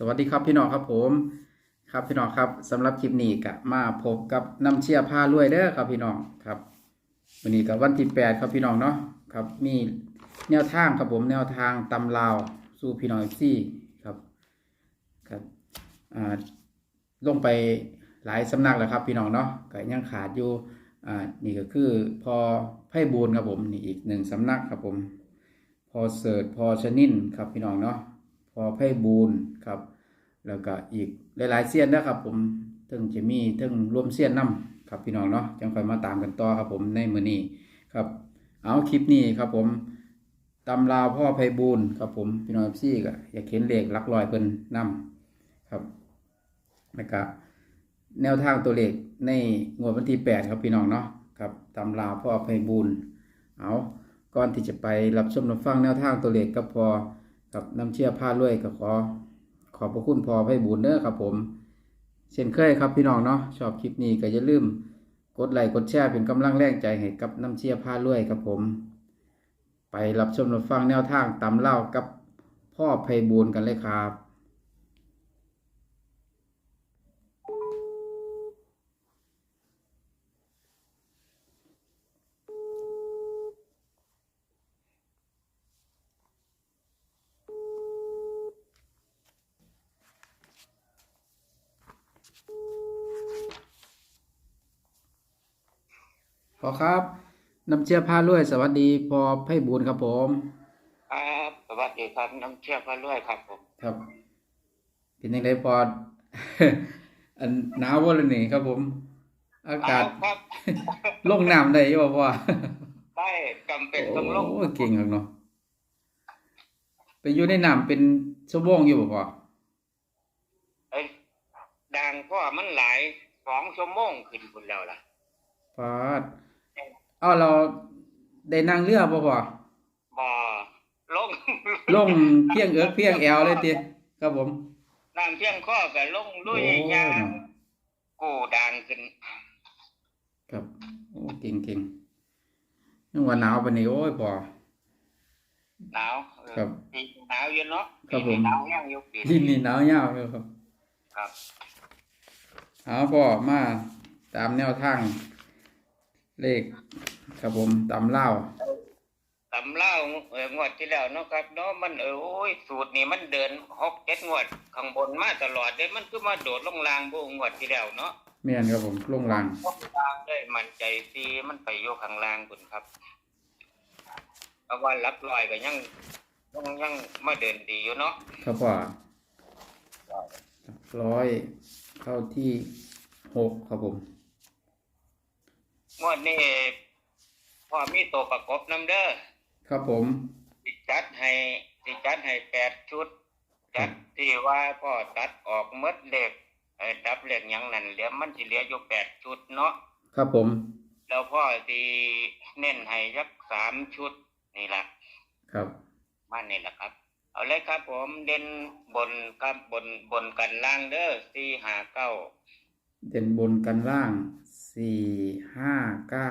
สวัสดีครับพี่น้องครับผมครับพี่น้องครับสำหรับคลิปนี้ก็มาพบกับน้ำเชียร์ผ้ารวยเด้อครับพี่น้องครับวันนี้ก็วันที่แปดครับพี่น้องเนาะครับมีแนวทางครับผมแนวทางตำลาวสู่พี่น้องซี่ครับครับอ่าลงไปหลายสำนักแล้วครับพี่น้องเนาะก็ยังขาดอยู่อ่านี่ก็คือพอไพ่บูนครับผมนี่อีกหนึ่งสำนักครับผม พอเสิร์ชพอชนินครับพี่น้องเนาะ อไพ่บูนครับ แล้วก็อีกหลายๆเสี้ยนนะครับ ผมถึงจะมีถึงรวมเสี้ยนนํครับพี่น้องเนาะจังค่อยมาตามกันต่อครับผมในมือนี้ครับ เอาคลิปนี้ครับผมตำราวพ่อไพบูลย์ครับผมพี่น้องซี่ก็อยากเห็นเลขหลักลอยเพิ่นนํครับแล้วก็แนวทางตัวเลขในงวดวันที่ 8 ครับพี่น้องเนาะครับตำราพ่อไพบูลย์เอาก่อนที่จะไปรับชมรับฟังแนวทางตัวเลขก็พอ กับน้ำเชื่อผ้ารวยก็ขอ ขอบพระคุณพอไพบูลย์เน้อครับผม เช่นเคยครับพี่น้องเนาะชอบคลิปนี้ก็อย่าลืมกดไลค์กดแชร์เป็นกำลังแรงใจให้กับน้ำเชียร์ผ้ารวยครับผม ไปรับชมรับฟังแนวทางตำเล่ากับพ่อไพบูลกันเลยครับ พ อครับน้ำเชียร์ผ้ารวย สวัสดีพอไพบูลย์ครับผม ครับสวัสดีครับน้ำเชื่อพระรวยครับผมครับ เป็นยังไงพออันหนาวบ่ล่ะนี่ครับผม อากาศครับลงน้ำได้อยู่บ่พ่อได้จำเป็นต้องลงโอ้เก่งครับเนาะไปอยู่ในน้ำเป็นชั่วโมงอยู่บ่พ่อเอ้ยดังเพราะว่ามันหลายสองชั่วโมงขึ้นคุณแล้วล่ะปาด เอ้าเราได้นั่งเรือบ่พ่อบ่ลงลงเพียงเอิกเพียงแอวเลยติครับผมน้ำเพียงข้อกับลงลุยโอ้ยางเนาะกูดังขึ้น ครับ โอ้เก่งเก่งยังว่าหนาวปานนี้โอ้ยพ่อหนาวเออครับปีหนาวอยู่เนาะครับผมปีหนาวยังอยู่ปีที่นี่หนาวยาวเลยครับ ครับเอาพ่อมาตามแนวทาง เลข ครับผมตามเล่าวตำเล่าเอองวดที่แล้วเนาะครับเนาะมันเออโอ้ยสูตรนี้มันเดินหกเจ็ดงวดข้างบนมาตลอดเด้มันคือมาโดดลงลางบ่งวดที่แล้วเนาะแม่นครับผมลงลางลงลางได้มันใจซีมันไปโยข้างล่างคุณครับเพราะว่าลักลอยก็ยังยังยังมาเดินดีอยู่เนาะครับพ่อร้อยเข้าที่หกครับผมงวดนี้ พอมีตัวประกบน้ำเด้อครับผมสิจัดให้สิจัดให้แปดชุด จัดที่ว่าพ่อตัดออกหมดเหล็กเอ่อดับเหล็กหยังนั่นเหลือมันสิเหลืออยู่แปดชุดเนาะครับผม แล้วพ่อสิเน้นให้ยักสามชุดนี่แหละครับมานี่แหละครับ เอาเลยครับผมเด่นบนกับบนบนกันล่างเด้อสี่หาเก้าเด่นบนกันล่างสี่ห้าเก้า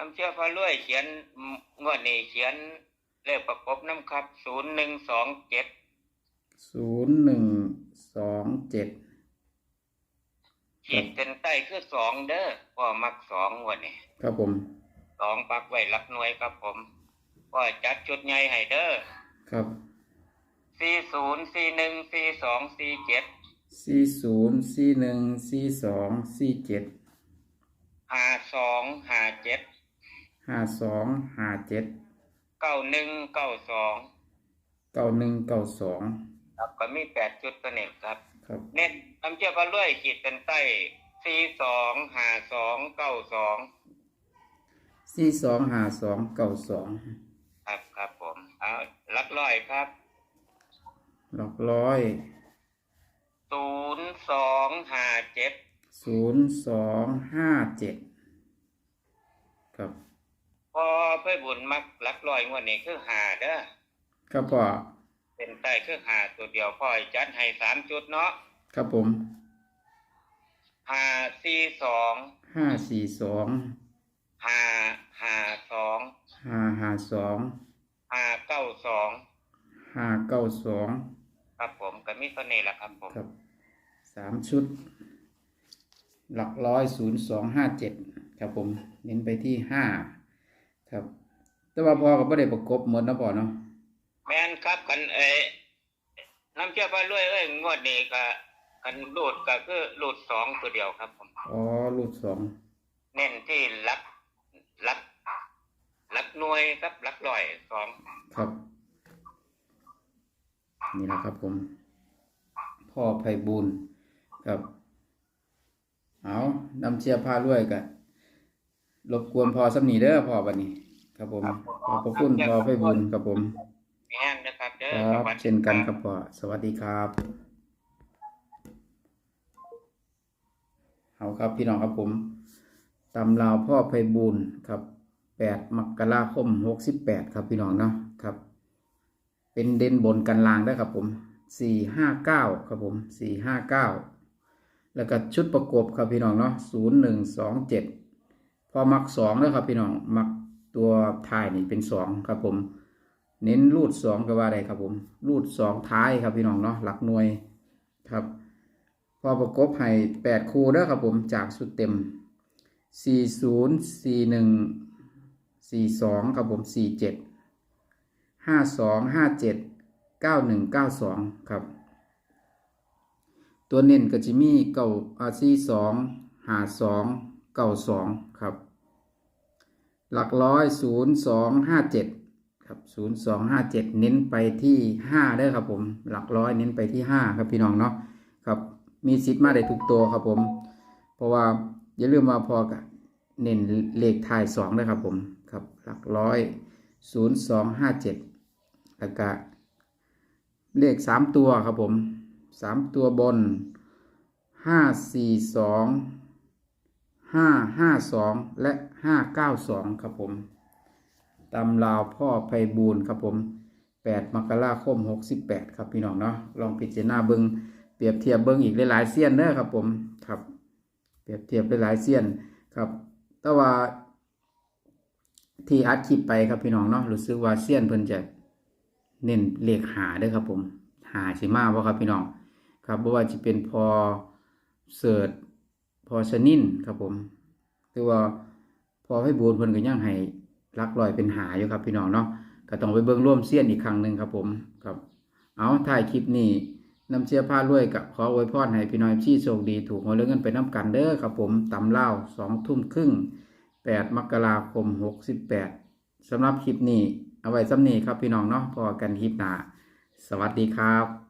น้ำเชื่อพระรวยเขียนงวดนี้เขียนเลขประกบน้ำครับศูนย์หนึ่งสองเจ็ดศูนย์หนึ่งสองเจ็ดขีดเป็นใต้คือสองเด้อพ่อมักสองงวดนี้ครับผมสองปักไว้รับหน่วยครับผมก็จัดชุดใหญ่ให้เด้อครับสี่ศูนย์สี่หนึ่งสี่สองสี่เจ็ดสี่ศูนย์สี่หนึ่งสี่สองสี่เจ็ดห้าสองห้าเจ็ด ห้าสองห้าเจ็ดเก้าหนึ่งเก้าสองเก้าหนึ่งเก้าสองครับก็มีแปดชุดตัวนี้ครับ ครับเน้นน้ำเชื่อพระรวยขีดเป็นใต้สี่สองห้าสองเก้าสองสี่สองห้าสองเก้าสองครับครับผมเอาลักร้อยครับหลักร้อยศูนย์สองห้าเจ็ดศูนย์สองห้าเจ็ดครับ พอเพื่อบุญมักลักร้อยงวดนี้คือหาเด้อครับพ่อเป็นใต้คือหาตัวเดียวพ่อจัดให้สามจุดเนาะครับผมหาสี่สองห้าสี่สองหาหาสองห้าห้าสองหาเก้าสองห้าเก้าสองครับผมมีเสน่ห์ละครับผมครับสามชุด หลักร้อยศูนย์สองห้าเจ็ดครับผม เน้นไปที่ห้า ครับ แต่ว่าพอกับไม่ได้ประกบหมดนะพอเนาะแม่นครับกันเอ้น้ำเชื่อไปรวยเอ้ยงวดนี้ก็กันรูดก็คือรูดสองตัวเดียวครับผมอ๋อรูดสองเน้นที่ลักลักลักหน่วยครับลักร้อยสองครับ นี่แหละครับผม พ่อไพบูลย์ครับเอานำเชียร์พาด้วยกัน รบกวนพอสำนีเด้อพอบันนี้ ครับผม ขอบพระคุณพอไพบูลย์ครับผมแม่นนะครับเด้อครับสวัสดีเช่นกันครับพ่อสวัสดีครับเอาครับพี่น้องครับผมตำราวพ่อไพบูลย์ครับแปดมกราคมหกสิบแปดครับพี่น้องเนาะครับ เป็นเด่นบนกันลางได้ครับผมสี่ห้าเก้าครับผมสี่ห้าเก้าแล้วก็ชุดประกบครับพี่น้องเนาะศูนย์หนึ่งสองเจ็ด พอมักสองแล้วครับพี่น้องมักตัวท้ายนี่เป็นสองครับผม เน้นรูดสองก็ว่าได้ครับผมรูดสองท้ายครับพี่น้องเนาะหลักหน่วยครับ พอประกบให้แปดคูเด้อครับผมจากสุดเต็มสี่ศูนย์สี่หนึ่งสี่สองครับผมสี่เจ็ดห้าสองห้าเจ็ดเก้าหนึ่งเก้าสองครับ ตัวเน้นก็จะมีเก้าอาซีสองหาสอง เก้าสองครับ หลักร้อยศูนย์สองห้าเจ็ดครับศูนย์สองห้าเจ็ดเน้นไปที่ห้าเด้ครับผม หลักร้อยเน้นไปที่ห้าครับพี่น้องเนาะครับมีสิทธิ์มาได้ทุกตัวครับผม เพราะว่าอย่าลืมมาพอกับเน้นเลขท้ายสองด้ครับผมครับหลักร้อยศูนย์สองห้าเจ็ดแล้วก็เลขสามตัวครับผมสามตัวบนห้าสี่สอง ห้าห้าสองและห้าเก้าสองครับผมตำราวพ่อไพบูลครับผม8มกราคม68ครับพี่น้องเนาะลองพิจารณาเบิงเปรียบเทียบเบิ้งอีกหลายๆเสี้ยนเด้อครับผมครับเปรียบเทียบหลายๆเสี้ยนครับแต่ว่าที่อัดคลิปไปครับพี่น้องเนาะรู้สึกว่าเสี้ยนเพิ่นจะเน้นเลขหาเด้อครับผม หาสิมาบ่ครับพี่น้องครับบ่ว่าจะเป็นพอเสิร์ช พอชนินครับผมหรือว่าพอให้บูนเพิ่นก็ยังให้ลักลอยเป็นหาอยู่ครับพี่น้องเนาะก็ต้องไปเบิ่งร่วมเสี้ยนอีกครั้งหนึ่งครับผมครับ เอาถ่ายคลิปนี้นำเชียร์ผ้ารวยกับขออวยพรให้พี่น้อยพี่โชคดีถูกหวยเรื่องเงินไปน้ำกันเด้อครับผมตำเล่าสองทุ่มครึ่งแปดมกราคมหกสิบแปดสำหรับคลิปนี้ เอาไว้สำนีครับพี่น้องเนาะพอกันคลิปหน้า สวัสดีครับ